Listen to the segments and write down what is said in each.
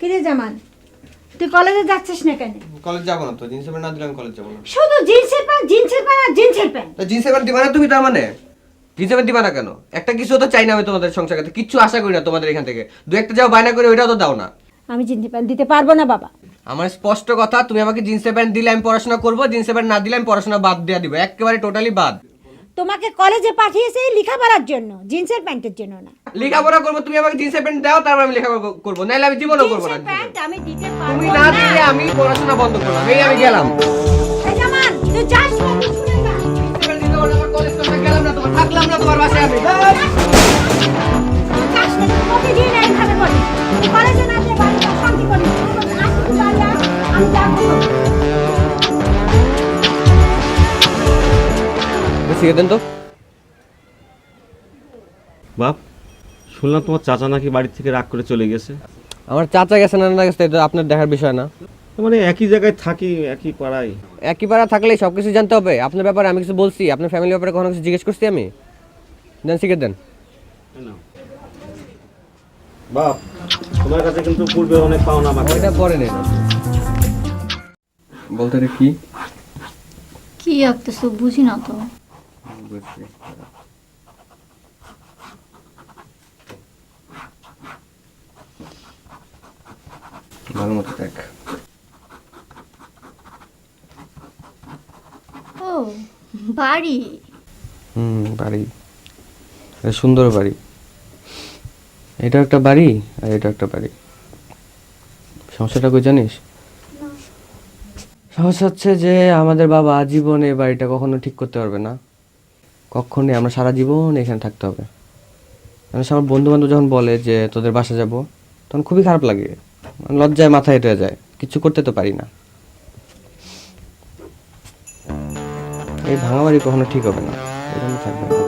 কিরে জামান তুই কলেজে যাচ্ছিস না কেন? কলেজ যাব না তো জিন্সের প্যান্ট না দিলে আমি কলেজ যাব না। শুধু জিন্সের প্যান্ট জিন্সের প্যান্ট আর জিন্সের প্যান্ট তা জিন্সের প্যান্ট দিবা না তুমি তার মানে? জিন্সের প্যান্ট দিবা না কেন? একটা কিছু তো চাই না আমি তোমাদের সংসার করতে কিচ্ছু আশা করি না তোমাদের এখান থেকে। দু একটা যাও বায়না করে ওইটাও তো দাও না। আমি জিন্সের প্যান্ট দিতে পারব না বাবা। আমার স্পষ্ট কথা তুমি আমাকে জিন্সের প্যান্ট দিলে আমি পড়াশোনা করব জিন্সের প্যান্ট না দিলে আমি পড়াশোনা বাদ দিয়ে দিব একেবারে টোটালি বাদ। তোমাকে কলেজে পাঠিয়েছে লেখাপড়ার জন্য জিন্সের প্যান্টের জন্য না। লেখাপড়া করব তুমি আমাকে জিন্সের প্যান্ট দাও তারপর আমি লেখাপড়া করব। নাহলে আমি জীবনও করব না প্যান্ট আমি দিতে তুমি পারব না না। দিলে আমি পড়াশোনা বন্ধ করলাম এই আমি গেলাম। এই জামান তুই যাস না, থাকলাম না তোমার বাসায় আমি। প্রতিদিন এইভাবে করিস। কলেজে না যেয়ে বাড়িতে বাড়ি আয়, আমি যাব শিখে দেন তো। বাপ শুনলাম তোমার চাচা নাকি বাড়ি থেকে রাগ করে চলে গেছে। আমার চাচা গেছে না না গেছে এটা আপনার দেখার বিষয় না। মানে একই জায়গায় থাকি একই পাড়ায়। একই পাড়া থাকলে সব কিছু জানতে হবে। আপনার ব্যাপারে আমি কিছু বলছি আপনার ফ্যামিলির ব্যাপারে কখনো কিছু জিজ্ঞেস করছি আমি? দেন শিখে দেন। বাপ তোমার কাছে কিন্তু পূর্বে অনেক পাওনা মাকে ওইটা পরে নেই বলতে কি? কি আঁকতেছো বুঝি না তো? ভালো মতো দেখ। ও বাড়ি? হুম বাড়ি। সুন্দর বাড়ি। এটা একটা বাড়ি আর এটা একটা বাড়ি। সমস্যাটা কই জানিস? সমস্যা হচ্ছে যে আমাদের বাবা জীবনে এই বাড়িটা কখনো ঠিক করতে পারবে না। কখনই আমরা সারা জীবন এখানে থাকতে হবে। মানে আমার বন্ধু বান্ধব যখন বলে যে, তোদের বাসা যাব, তখন খুবই খারাপ লাগে। মানে লজ্জায় মাথা হেঁটে যায়। কিছু করতে তো পারি না। এই ভাঙা বাড়ি কখনো ঠিক হবে না। এরকম থাকবে না।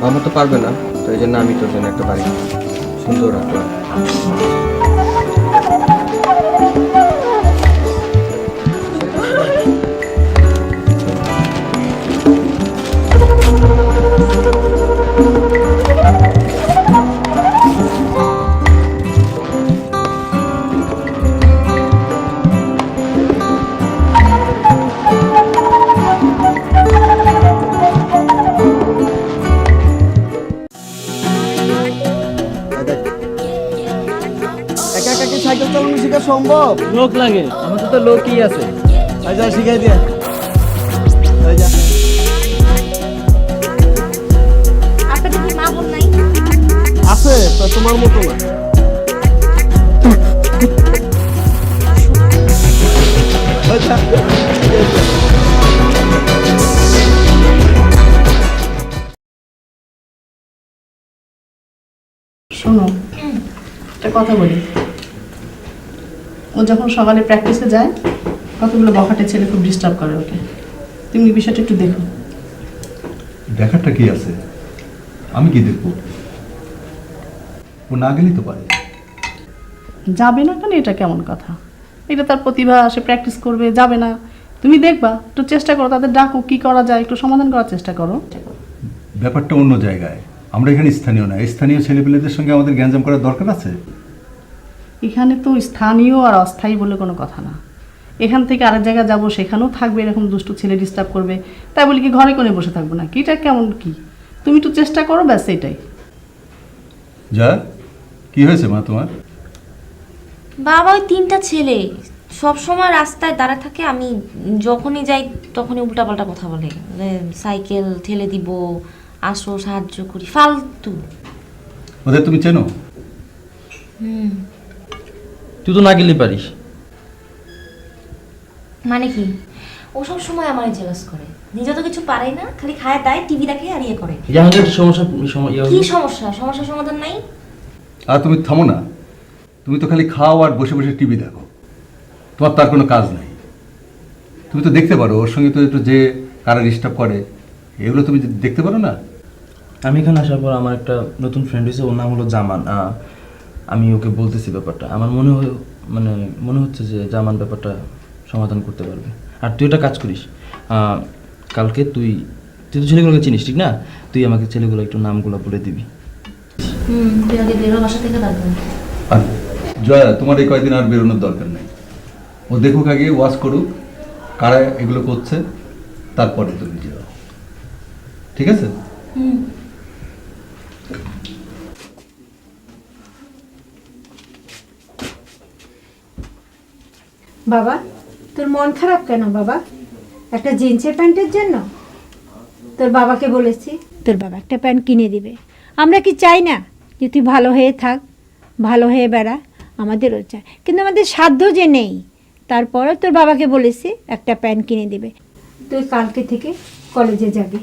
মামা তো পারবে না। তো এই জন্য আমি তোর জন্য একটা বাড়ি সুন্দর রাখলাম সম্ভব? লোক লাগে আমাদের তো লোকই আছে। যা শিখাই দিয়া। আছে তা তোমার মতো না। শোনো একটা কথা বলি। ও যখন সকালে প্র্যাকটিসে যায় কতগুলো বখাটে ছেলে খুব ডিস্টার্ব করে ওকে। তুমি এই বিষয়টা একটু দেখো। দেখারটা কি আছে? আমি কি দেখব? ও না গেলেই তো পারে। যাবে না কেন? এটা কেমন কথা? এটা তার প্রতিভা সে প্র্যাকটিস করবে যাবে না। তুমি দেখবা একটু চেষ্টা করো তাদের ডাকো কি করা যায় একটু সমাধান করার চেষ্টা করো। ব্যাপারটা অন্য জায়গায়। আমরা এখানে স্থানীয় না। স্থানীয় ছেলেপেলেদের সঙ্গে আমাদের গ্যাঞ্জাম করার দরকার আছে? এখানে তো স্থানীয় আর অস্থায়ী বলে কোনো কথা না। এখান থেকে আরেক জায়গায় যাব সেখানেও থাকবে এরকম দুষ্টু ছেলে ডিস্টার্ব করবে। তাই বলি কি ঘরে কোণে বসে থাকব না কি এটা কেমন কি? তুমি একটু চেষ্টা করো ব্যাস এটাই। যা কি হয়েছে মা তোমার? বাবা ওই তিনটা ছেলে। সব সময় রাস্তায় দাঁড়া থাকে আমি যখনই যাই তখনই উল্টাপাল্টা কথা বলে। মানে সাইকেল ঠেলে দিব আসো সাহায্য করি ফালতু। ওদের তুমি চেনো? তুই তো না গেলে পারিস। মানে কি? ও সব সময় আমার জেলাস করে। নিজে তো কিছু পারে না খালি খায় তাই টিভি দেখে আর ইয়ে করে। যে আমাদের সমস্যা সম- ইয়ে কি হবে। সমস্যা? সমস্যার সমাধান নাই? আর তুমি থামো না। তুমি তো খালি খাও আর বসে বসে টিভি দেখো। তোমার তার কোনো কাজ নাই। তুমি তো দেখতে পারো ওর সঙ্গে তো একটু যে কারা ডিস্টার্ব করে এগুলো তুমি দেখতে পারো না? আমি এখানে আসার পর আমার একটা নতুন ফ্রেন্ড হয়েছে ওর নাম হলো জামান। আহ, আমি ওকে বলতেছি ব্যাপারটা। আমার মনে হয় মানে মনে হচ্ছে যে জামান ব্যাপারটা সমাধান করতে পারবে। আর তুই একটা কাজ করিস কালকে তুই তুই তো ছেলেগুলোকে চিনিস ঠিক না? তুই আমাকে ছেলেগুলো একটু নামগুলো বলে দিবি। হুম আর জয়া তোমার এই কয়দিন আর বেরোনোর দরকার নেই। ও দেখুক আগে ওয়াশ করুক কারা এগুলো করছে তারপরে তুমি যাও। ঠিক আছে? বাবা, তোর মন খারাপ কেন বাবা? একটা জিন্সের প্যান্টের জন্য? তোর বাবাকে বলেছি, তোর বাবা একটা প্যান্ট কিনে দিবে। আমরা কি চাই না যে তুই ভালো হয়ে থাক, ভালো হয়ে বেড়া? আমাদেরও চাই। কিন্তু আমাদের সাধ্য যে নেই তারপরে তোর বাবাকে বলেছি একটা প্যান্ট কিনে দিবে। তুই কালকে থেকে কলেজে যাবি।